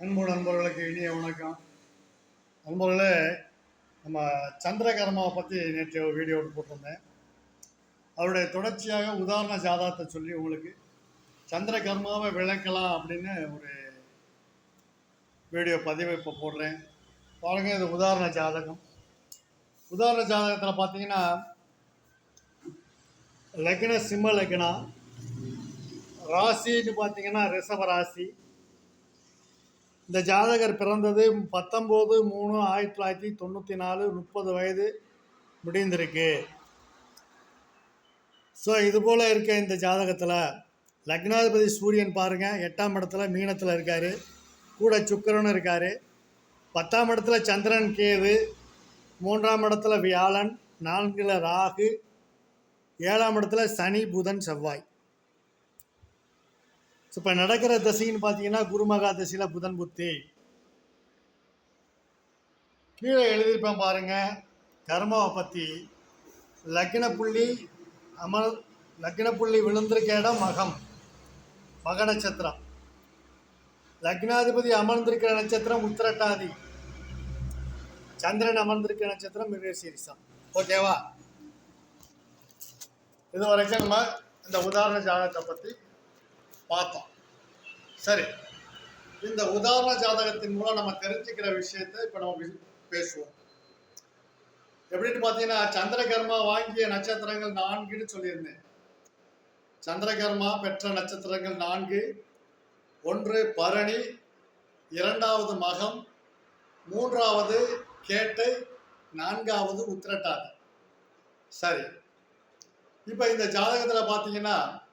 அன்பு நண்பர்களுக்கு இனிய வணக்கம். நண்பர்களே நம்ம சந்திரகர்மாவை பற்றி நேற்று ஒரு வீடியோ போட்டிருந்தேன். அவருடைய தொடர்ச்சியாக உதாரண ஜாதகத்தை சொல்லி உங்களுக்கு சந்திரகர்மாவை விளக்கலாம் அப்படின்னு ஒரு வீடியோ பதிவு இப்போ போடுறேன். பாருங்க இது உதாரண ஜாதகம். உதாரண ஜாதகத்தில் பார்த்தீங்கன்னா லக்ன சிம்ம லக்னா ராசின்னு பார்த்தீங்கன்னா ரிஷப ராசி இந்த ஜாதகர் பிறந்தது பத்தொம்போது மூணு ஆயிரத்தி தொள்ளாயிரத்தி தொண்ணூற்றி நாலு முப்பது வயது முடிந்திருக்கு. ஸோ இது போல் இருக்க இந்த ஜாதகத்தில் லக்னாதிபதி சூரியன் பாருங்கள் எட்டாம் இடத்துல மீனத்தில் இருக்கார் கூட சுக்கிரனும் இருக்கார். பத்தாம் இடத்துல சந்திரன் கேது மூன்றாம் இடத்துல வியாழன் நான்கில் ராகு ஏழாம் இடத்துல சனி புதன் செவ்வாய். இப்போ நடக்கிற தசைன்னு பார்த்தீங்கன்னா குருமகா தசையில் புதன் புத்தி. கீழே எழுதியிருப்பேன் பாருங்க. கர்மாவை பற்றி லக்ன புள்ளி அமல் லக்ன புள்ளி விழுந்திருக்க இடம் மகம். மக நட்சத்திரம். லக்னாதிபதி அமர்ந்திருக்கிற நட்சத்திரம் உத்திரட்டாதி. சந்திரன் அமர்ந்திருக்கிற நட்சத்திரம் மிருகசீரிசம். ஓகேவா? இது வரைக்கும் நம்ம இந்த உதாரண ஜாதகத்தை பற்றி பார்த்தோம். சரி. இந்த உதாரண ஜாதகத்தின் மூலம் நம்ம தெரிஞ்சுக்கிற விஷயத்தை இப்போ நம்ம வி- பேசுவோம். எப்படின்னு பார்த்தீங்கன்னா சந்திரகர்மா வாங்கிய நட்சத்திரங்கள் நான்குன்னு சொல்லியிருந்தேன். சந்திரகர்மா பெற்ற நட்சத்திரங்கள் நான்கு. ஒன்று பரணி இரண்டாவது மகம் மூன்றாவது கேட்டை நான்காவது உத்திரட்டாதி. சரி. இப்போ இந்த ஜாதகத்தில் பார்த்தீங்கன்னா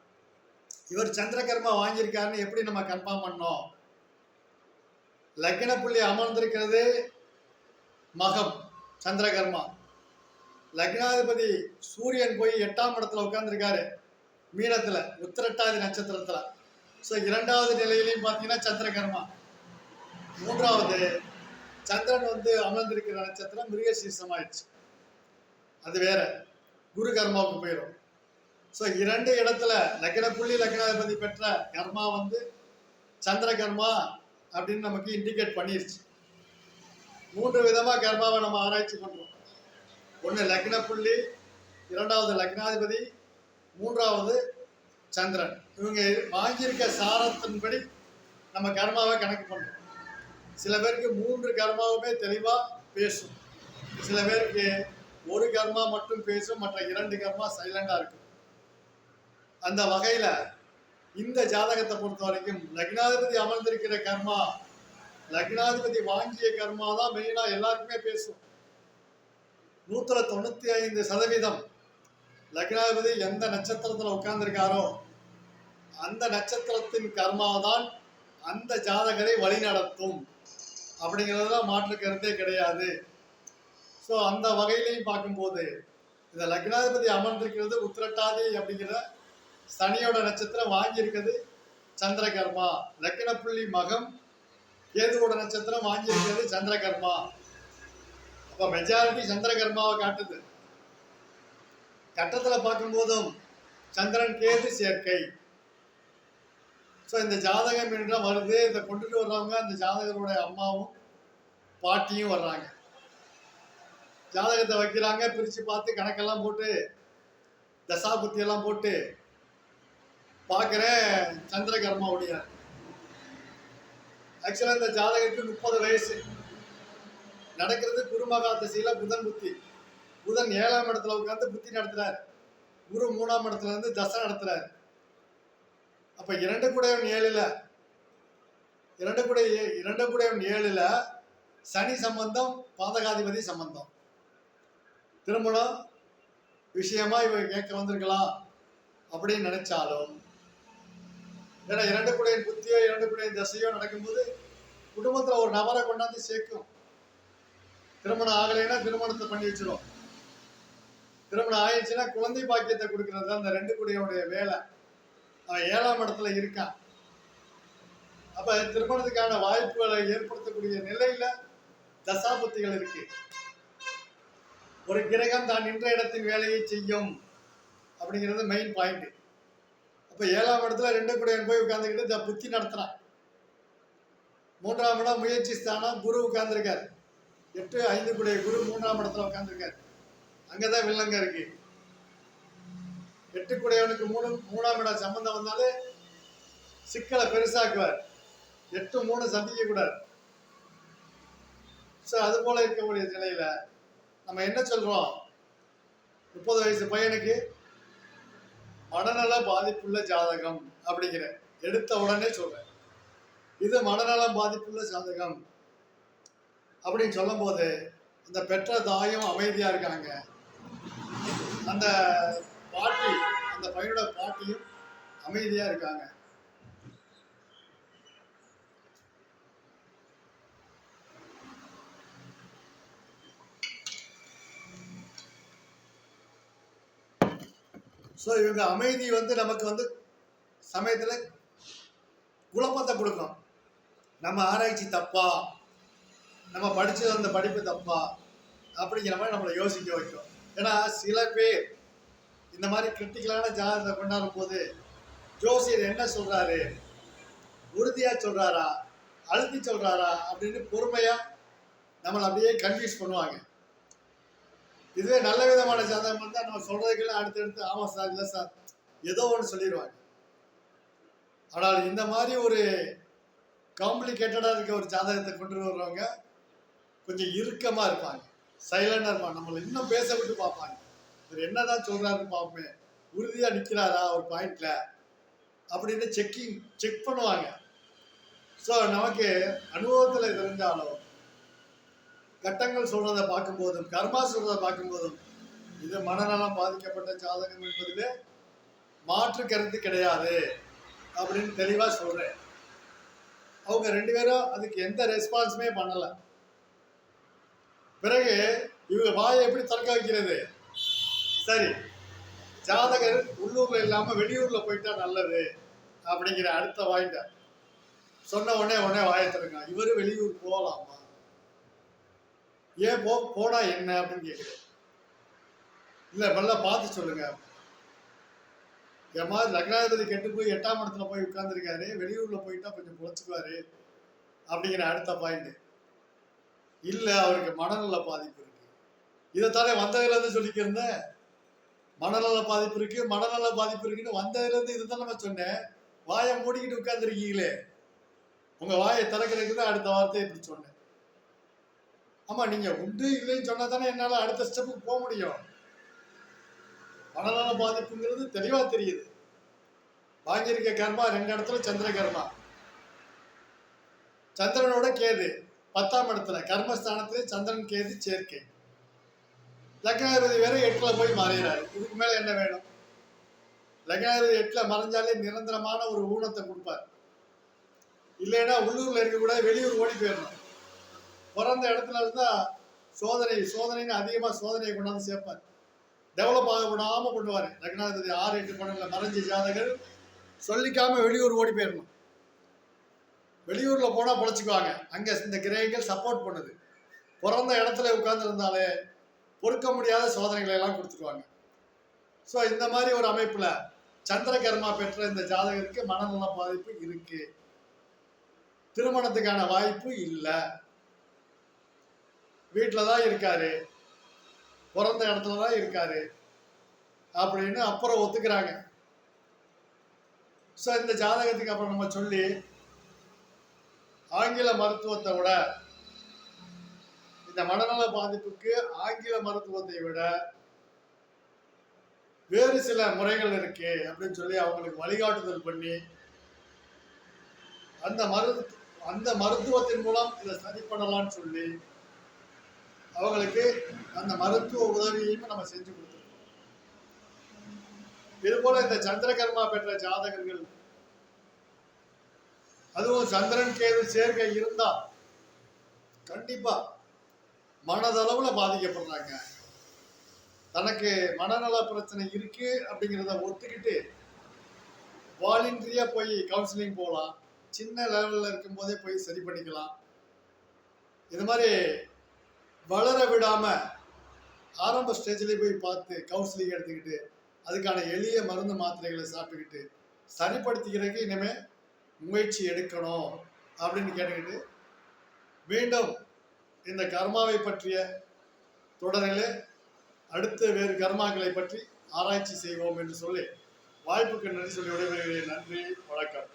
இவர் சந்திரகர்மா வாங்கியிருக்காருன்னு எப்படி நம்ம கன்ஃபார்ம் பண்ணோம்? லக்ன புள்ளி அமர்ந்திருக்கிறது மகம் சந்திரகர்மா. லக்னாதிபதி சூரியன் போய் எட்டாம் இடத்துல உட்காந்துருக்காரு மீனத்தில் உத்திரட்டாதி நட்சத்திரத்தில். ஸோ இரண்டாவது நிலையிலையும் பார்த்தீங்கன்னா சந்திரகர்மா. மூன்றாவது சந்திரன் வந்து அமர்ந்திருக்கிற நட்சத்திரம் மிருகசீசம் ஆயிடுச்சு அது வேற. குரு கர்மாவுக்கு போயிடும் ஸோ இரண்டு இடத்துல லக்ன புள்ளி லக்னாதிபதி பெற்ற கர்மா வந்து சந்திர கர்மா அப்படின்னு நமக்கு இண்டிகேட் பண்ணிருச்சு. மூன்று விதமாக கர்மாவை நம்ம ஆராய்ச்சி பண்ணுறோம் ஒன்று லக்ன புள்ளி இரண்டாவது லக்னாதிபதி மூன்றாவது சந்திரன். இவங்க வாங்கியிருக்க சாரத்தின்படி நம்ம கர்மாவை கணக்கு பண்ணுறோம் சில பேருக்கு மூன்று கர்மாவுமே தெளிவாக பேசும். சில பேருக்கு ஒரு கர்மா மட்டும் பேசும் மற்ற இரண்டு கர்மா சைலண்டாக இருக்கும். அந்த வகையில் இந்த ஜாதகத்தை பொறுத்த வரைக்கும் லக்னாதிபதி அமர்ந்திருக்கிற கர்மா லக்னாதிபதி வாங்கிய கர்மா தான் மெயினாக எல்லாருக்குமே பேசும். நூற்றுல தொண்ணூற்றி ஐந்து சதவீதம் லக்னாதிபதி எந்த நட்சத்திரத்தில் உட்கார்ந்துருக்காரோ அந்த நட்சத்திரத்தின் கர்மா தான் அந்த ஜாதகரை வழிநடத்தும். அப்படிங்கிறதுல மாற்று கருத்தே கிடையாது. ஸோ அந்த வகையிலையும் பார்க்கும்போது இந்த லக்னாதிபதி அமர்ந்திருக்கிறது உத்திரட்டாதி அப்படிங்கிற சனியோட நட்சத்திரம் வாங்கியிருக்கிறது சந்திரகர்மா. லக்ன மகம் கேதுவோட நட்சத்திரம் வாங்கியிருக்கிறது சந்திரகர்மா. அப்போ மெஜாரிட்டி சந்திரகர்மாவை காட்டுது. கட்டத்தில் பார்க்கும்போதும் சந்திரன் கேது சேர்க்கை. ஸோ இந்த ஜாதகம் என்ற வருது. இதை கொண்டுட்டு வர்றவங்க அந்த ஜாதகருடைய அம்மாவும் பாட்டியும் வர்றாங்க. ஜாதகத்தை வைக்கிறாங்க. பிரித்து பார்த்து கணக்கெல்லாம் போட்டு தசாபுத்தி எல்லாம் போட்டு பார்க்குறேன் சந்திரகர்மாவுடைய. ஆக்சுவலாக இந்த ஜாதகத்துக்கு முப்பது வயசு. நடக்கிறது குருமகா திசையில் புதன் புத்தி. புதன் ஏழாம் இடத்துல உட்காந்து புத்தி நடத்துறாரு. குரு மூணாம் இடத்துல இருந்து தசை நடத்துறாரு. அப்ப இரண்டு கூடையவன் ஏழுல இரண்டு கூட இரண்டு கூடையவன் ஏழுல சனி சம்பந்தம் பாதகாதிபதி சம்பந்தம். திருமணம் விஷயமா இவ கேட்க வந்திருக்கலாம் அப்படின்னு நினைச்சாலும் ஏன்னா இரண்டு குடையின் புத்தியோ இரண்டு குடையின் தசையோ நடக்கும்போது குடும்பத்தில் ஒரு நபரை கொண்டாந்து சேர்க்கும். திருமணம் ஆகலைன்னா திருமணத்தை பண்ணி வச்சிடும் திருமணம் ஆயிடுச்சுன்னா குழந்தை பாக்கியத்தை கொடுக்கறது தான் அந்த ரெண்டு குடையோடைய வேலை. அவன் ஏழாம் இடத்துல இருக்கான். அப்போ திருமணத்துக்கான வாய்ப்புகளை ஏற்படுத்தக்கூடிய நிலையில தசாபுத்திகள் இருக்கு. ஒரு கிரகம் தான் நின்ற இடத்தின் வேலையை செய்யும் அப்படிங்கிறது மெயின் பாயிண்ட் அப்ப ஏழாம் இடத்துல ரெண்டு குடையன் போய் உட்காந்துக்கிட்டு இந்த புத்தி நடத்துறான். மூன்றாம் இடம் முயற்சி ஸ்தானம் குரு உட்கார்ந்துருக்கார். எட்டு ஐந்து குடைய குரு மூன்றாம் இடத்துல உட்கார்ந்துருக்கார். அங்கதான் வில்லங்க இருக்கு. எட்டு குடையவனுக்கு மூணு மூணாம் இடம் சம்பந்தம் வந்தாலே சிக்கலை பெருசாக்குவார். எட்டு மூணு சந்திக்க கூடாது. ஸோ அது போல இருக்கக்கூடிய நிலையில நம்ம என்ன சொல்றோம்? முப்பது வயசு பையனுக்கு மனநல பாதிப்புள்ள ஜாதகம் அப்படிங்கிற எடுத்த உடனே சொல்றேன். இது மனநலம் பாதிப்புள்ள ஜாதகம் அப்படின்னு சொல்லும் போது அந்த பெற்ற தாயும் அமைதியா இருக்காங்க. அந்த பாட்டி அந்த பையனோட பாட்டியும் அமைதியா இருக்காங்க. ஸோ இவங்க அமைதி வந்து நமக்கு வந்து சமயத்தில் குழப்பத்தை கொடுக்கும். நம்ம ஆராய்ச்சி தப்பா? நம்ம படித்தது அந்த படிப்பு தப்பா? அப்படிங்கிற மாதிரி நம்மளை யோசிக்க வைக்கும். ஏன்னா சில பேர் இந்த மாதிரி கிரிட்டிக்கலான ஜாதகத்தை கொண்டாடும் போது ஜோசியர் என்ன சொல்கிறாரு உறுதியாக சொல்கிறாரா அழுத்தி சொல்கிறாரா அப்படின்னு பொறுமையாக நம்மளை அப்படியே கன்ஃபியூஸ் பண்ணுவாங்க. இதுவே நல்ல விதமான ஜாதகம் இருந்தால் நம்ம சொல்றதுக்கெல்லாம் அடுத்தடுத்து ஆமாம் சார் இல்லை சார். ஏதோ ஒன்று சொல்லிடுவாங்க ஆனால் இந்த மாதிரி ஒரு காம்ப்ளிகேட்டடாக இருக்க ஒரு ஜாதகத்தை கொண்டு வர்றவங்க கொஞ்சம் இறுக்கமாக இருப்பாங்க. சைலண்டாக இருப்பாங்க. நம்மளை இன்னும் பேச விட்டு பார்ப்பாங்க. இவர் என்னதான் சொல்கிறாருன்னு பார்ப்போமே. உறுதியாக நிற்கிறாரா ஒரு பாயிண்ட்ல அப்படின்னு செக்கிங் செக் பண்ணுவாங்க. ஸோ நமக்கு அனுபவத்தில் தெரிஞ்சாலும் கட்டங்கள் சொல்றதை பார்க்கும்போதும் கர்மா சொல்றதை பார்க்கும்போதும் இது மனநலம் பாதிக்கப்பட்ட ஜாதகம் என்பதிலே மாற்று கருத்து கிடையாது அப்படின்னு தெளிவா சொல்றேன். அவங்க ரெண்டு பேரும் அதுக்கு எந்த ரெஸ்பான்ஸுமே பண்ணல. பிறகு இவங்க வாயை எப்படி திறக்க வைக்கிறது? சரி ஜாதகர் உள்ளூர்ல இல்லாம வெளியூர்ல போயிட்டா நல்லது அப்படிங்கிற அடுத்த வாய்ந்த சொன்ன உடனே உடனே வாயை திறங்க. இவரு வெளியூர் போகலாமா ஏன் போ போடா என்ன அப்படின்னு கேட்குறேன் இல்லை நல்லா பார்த்து சொல்லுங்க. என் மாதிரி லக்னாதிபதி கெட்டு போய் எட்டாம் இடத்துல போய் உட்காந்துருக்காரு வெளியூரில் போயிட்டா கொஞ்சம் பொழைச்சுக்குவாரு. அப்படிங்கிற அடுத்த பாயிண்ட் இல்லை அவருக்கு மனநல பாதிப்பு இருக்கு. இதைத்தானே வந்ததுலேருந்து சொல்லிக்கிருந்தேன் சொல்லிக்கிறேன் மனநல பாதிப்பு இருக்கு மனநல பாதிப்பு இருக்குன்னு வந்ததுலேருந்து இருந்து இதுதான் நம்ம சொன்னேன். வாயை மூடிக்கிட்டு உட்காந்துருக்கீங்களே உங்கள் வாயை திறக்கிறதுக்கு தான் அடுத்த வார்த்தை இப்படி சொன்னேன். ஆமா நீங்க உண்டு இல்லைன்னு சொன்னா தானே என்னால அடுத்த ஸ்டெப்புக்கு போக முடியும். மனநல பாதிப்புங்கிறது தெளிவா தெரியுது. வாங்கியிருக்க கர்மா ரெண்டு இடத்துல சந்திர கர்மா. சந்திரனோட கேது பத்தாம் இடத்துல கர்மஸ்தானத்துல சந்திரன் கேது சேர்க்கை. லக்னாதிபதி வேற எட்டுல போய் மறையிறாரு இதுக்கு மேல என்ன வேணும்? லக்னாதிபதி எட்டுல மறைஞ்சாலே நிரந்தரமான ஒரு ஊனத்தை கொடுப்பார். இல்லைன்னா உள்ளூர்ல இருக்க கூட வெளியூர் ஓடி போயிடணும். பிறந்த இடத்துல இருந்தா சோதனை சோதனைன்னு அதிகமா சோதனையை கொண்டாந்து சேர்ப்பார். டெவலப் ஆக விடாம கொண்டுவார். லக்னாதிபதி ஆறு எட்டு பன்னெண்டுல மறைஞ்ச ஜாதகர் சொல்லிக்காம வெளியூர் ஓடி போயிடணும் வெளியூர்ல போனா பொழைச்சிக்குவாங்க. அங்க இந்த கிரகங்கள் சப்போர்ட் பண்ணுது. பிறந்த இடத்துல உட்கார்ந்து இருந்தாலே பொறுக்க முடியாத சோதனைகளை எல்லாம் கொடுத்துருவாங்க. ஸோ இந்த மாதிரி ஒரு அமைப்புல சந்திரகர்மா பெற்ற இந்த ஜாதகருக்கு மனநல பாதிப்பு இருக்கு. திருமணத்துக்கான வாய்ப்பு இல்லை. வீட்டில் தான் இருக்காரு. பிறந்த இடத்துல தான் இருக்காரு. அப்படின்னு அப்புறம் ஒத்துக்கிறாங்க. ஸோ இந்த ஜாதகத்துக்கு அப்புறம் நம்ம சொல்லி ஆங்கில மருத்துவத்தை விட இந்த மனநல பாதிப்புக்கு ஆங்கில மருத்துவத்தை விட வேறு சில முறைகள் இருக்கு அப்படின்னு சொல்லி அவங்களுக்கு வழிகாட்டுதல் பண்ணி அந்த மரு அந்த மருத்துவத்தின் மூலம் இதை சரி பண்ணலாம்னு சொல்லி அவங்களுக்கு அந்த மருத்துவ உதவியையும் நம்ம செஞ்சு கொடுத்துருக்கோம். இது போல இந்த சந்திரகர்மா பெற்ற ஜாதகர்கள் அதுவும் சந்திரன் கேது சேர்க்கை இருந்தா கண்டிப்பா மனதளவுல பாதிக்கப்படுறாங்க. தனக்கு மனநல பிரச்சனை இருக்கு அப்படிங்கிறத ஒத்துக்கிட்டு வாலண்டரியா போய் கவுன்சிலிங் போகலாம் சின்ன லெவலில் இருக்கும்போதே போய் சரி பண்ணிக்கலாம். இது மாதிரி வளர விடாமல் ஆரம்ப ஸ்டேஜ்லேயே போய் பார்த்து கவுன்சிலிங் எடுத்துக்கிட்டு அதுக்கான எளிய மருந்து மாத்திரைகளை சாப்பிட்டுக்கிட்டு சரிப்படுத்திக்கிறதுக்கு இனிமேல் முயற்சி எடுக்கணும் அப்படின்னு கேட்டுக்கிட்டு மீண்டும் இந்த கர்மாவை பற்றிய தொடரில் அடுத்த வேறு கர்மாக்களை பற்றி ஆராய்ச்சி செய்வோம் என்று சொல்லி வாய்ப்புக்கு நன்றி சொல்லி விடைபெறுகிறேன். நன்றி வணக்கம்.